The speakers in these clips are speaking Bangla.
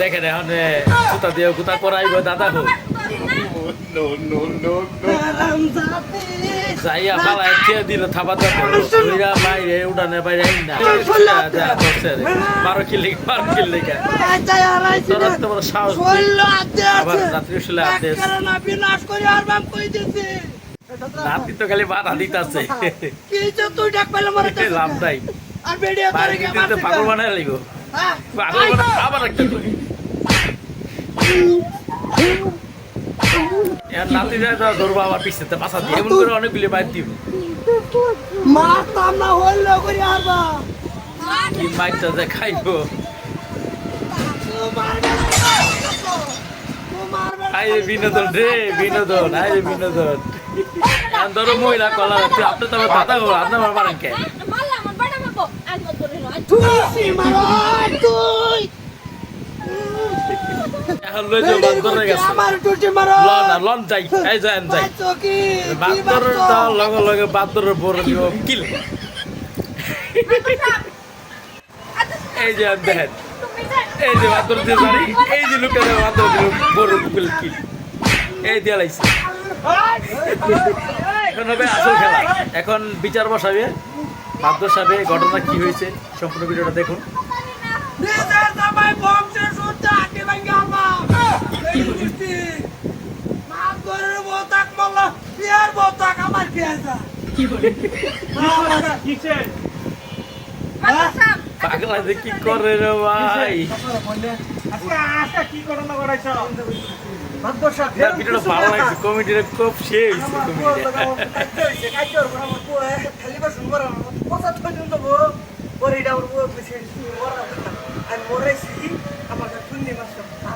দেখেন এখন গুতা দিয়ে গুতা করাইব দাদা হোক যাইয়া পালা খেয়ে দিল থাবা দাবো বাইরে উড়ানে বাইরে না। যা ধরছে রে। মারো কিল্লি মারো কিল্লি কে তোরা তো সাহস আবার রাত্রি শুলে আদেশ নাতি তো খালি বাধা দিতাছে। লাভ নাই। বাইরে দিতে পাগল বানায় লিগো পাগল বানায় আবার একটা নাতি যায় ধরবো আবার পিছতে পাশা দিয়ে এমন করে অনেকগুলি বাইর দিব মারতাম না হইল করে আরবা কি মাইরটা যে খাইবো আই বিনোদন রে বিনোদন আই বিনোদন এখন ধরো মহিলা কলা তুই আপনি তো আমার দাদা আপনি আমার কে তুই লগে লগে বান্দরের বড় দিব কিল। এই যে আর দেখেন। এই যে বান্দর দিয়ে জানি এই যে লুকে বান্দর দিল বড় কুকুল কিল। এই দিয়া লাইছে। এখন হবে আসল খেলা। এখন বিচার বসাবে বাদ্য সাহেবে ঘটনা কি হয়েছে সম্পূর্ণ ভিডিওটা দেখুন। বিয়ার বোতাক আমার কি বলে? আছে পাগলা যে কি করে রে ভাই? না, ভিডিওটা ভালো লাগছে কমেডিটা খুব শেষ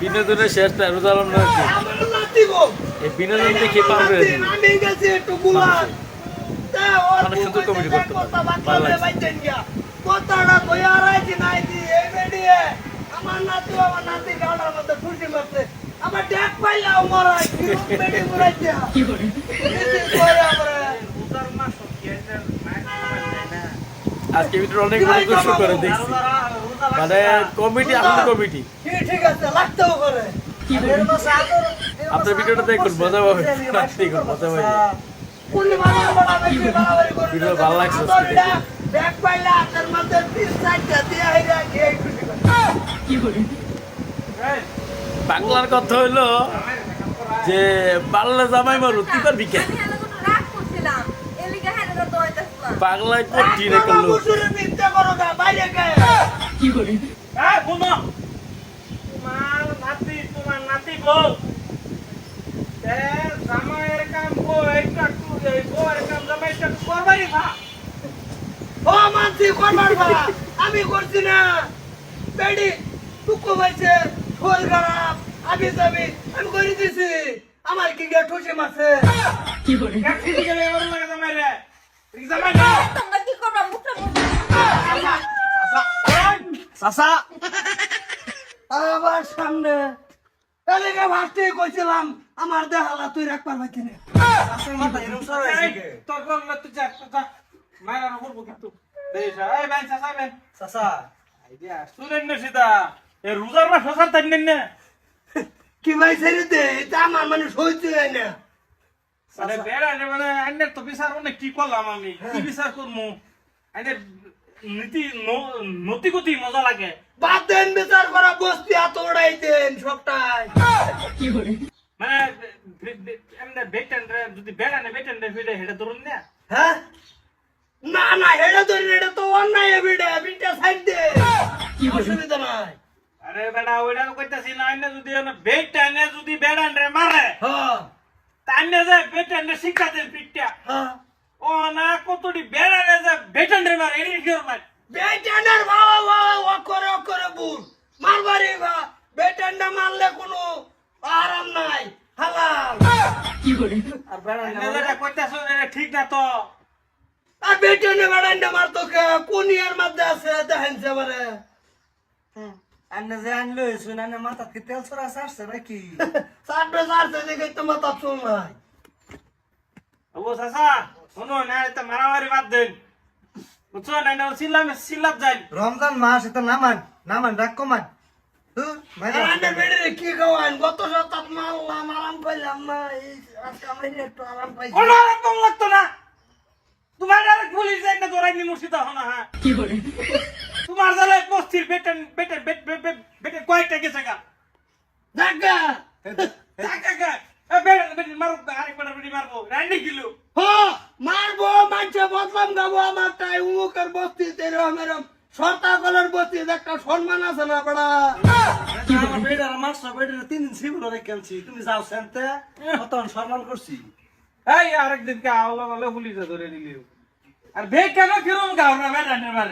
বিনোদনের শেষটা রোজালাম না কি এই বিনোদন দেখে অনেক করতে পারে। ভালো লাগছে। কথাটা কইয়া রাখছি নাই দি এই বেডিয়ে আমার নাতু আমার নাতি খুশি আমার কি করে? আজকে অনেক দর্শক করে দেখছি। মানে কমিটি আসলে কমিটি ঠিক আছে লাগতেও করে? আপনার ভিডিওটা দেখুন মজা পাবে দেখুন মজা পাবে ভিডিও ভালো লাগছে আজকে। দেখে। আপনার মধ্যে পিস সাইডটা দিয়ে হেরা গিয়ে খুশি করে বাংলার কথা হইল যে পারলে জামাই মারু তুই পারবি কেন বাংলায় কঠিন রে করল। করো তোমার নাতি তোমার নাতি গো এ জামাইয়ের কাম গো একটা টু এই গোয়ের কাম জামাইটা করবাই ভা ও মানছি করবার আমি করছি না। বেডি টুকু হয়েছে শোল খারাপ আমি যাবি আমি করে দিছি। আমার কি গে ঠুসে মারছে ওর লাগে জামাই রে। জামাই না চাচা আবার সামনে। এলাকা ভাসতে কইছিলাম আমার দেহালা তুই রাখবার এই, তোর কোন না তুই যা তুই যা। মায়ের আর করব কিন্তু। দেশ এই বেন চাচা বেন চাচা। আইডিয়া শুনেন না সিধা এ রোজার মাস ফসার তাই না। কি ভাই ছেড়ে দে এটা আমার মানে সহ্য হয় না। মানে বেড়া রে মানে আইনের তো বিচার অনেক কি করলাম আমি? কি বিচার করব আইনের নীতি নতি গতি মজা লাগে। বাদ দেন বিচার করা বস্তি এত উড়াই দেন সবটাই। মানে এমনি বেটেন রে যদি বেড়া নে বেটেন রে ফিরে হেডে ধরুন না। হ্যাঁ? না না হেডে ধরে এটা তো অন্যায় বিডে বিটা সাইড দে। অসুবিধা নাই। আরে বেড়া ওইটা কইতাছি না আইনে যদি বেটেন যদি বেড়ান রে মারে হ্যাঁ। তাইনে যে বেটেন রে শিক্ষাতে পিটটা হ্যাঁ। ও না কতটি বেড়া রে যে বেটেন রে মারে এর কি মার বেটেন্ডার বাবা বাবা ও করে ও করে বুল মারবারি বা বেটেন্ডা মারলে কোনো আরাম নাই। হালাল। আর ঠিক না তো। আর বেটেন্ডা বেড়ান্ডা মারতো কে কোন ইয়ার মধ্যে আছে দেখেন সে বারে আন্না যে আনলো শুন আন্না মাথা কি তেল ছড়া নাকি? দেখে তো মাথা চুল নাই। ও চাচা শোনো না এটা মারামারি বাদ দেন। বুঝছ না না সিল্লাম সিল্লাপ যাই। রমজান মাস এটা নামান নামান রাখ কমান। কি খাওয়ান গত সপ্তাহ মারলাম আরাম পাইলাম না এই আজকে আমি একটু আরাম পাইছি। কোনো রকম লাগতো না। তোমার আর পুলিশ যাই না তোরাই নি মুর্শিদা হনা হ্যাঁ তোমার বস্তির বেটেন বেটে বেট বেট বেটে কয়েকটা গেছে গা। দেখা টাকা গা আরেক বেটা বেটি মারবো। রান্নি কিলো? হ মারবো মানুষে বদলাম গাবো আমার তাই উমুকের বস্তি এরম এরম সরতা কলের বস্তি একটা সম্মান আছে না বড়া আমার বেটার মাস্টার বেটার তিন দিন সিভিল রেখেছি তুমি যাও সেনতে কতক্ষণ সম্মান করছি? এই আরেকদিন কে আওলা বলে পুলিশে ধরে নিলিও আর বে কেন কিরম গাও না বেটা না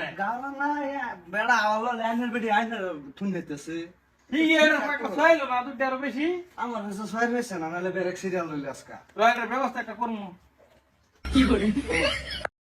বেটি আমার কাছে ছয় রয়েছে না নাহলে বেরেক সিরিয়াল লইলে আজকা। ব্যবস্থা একটা করব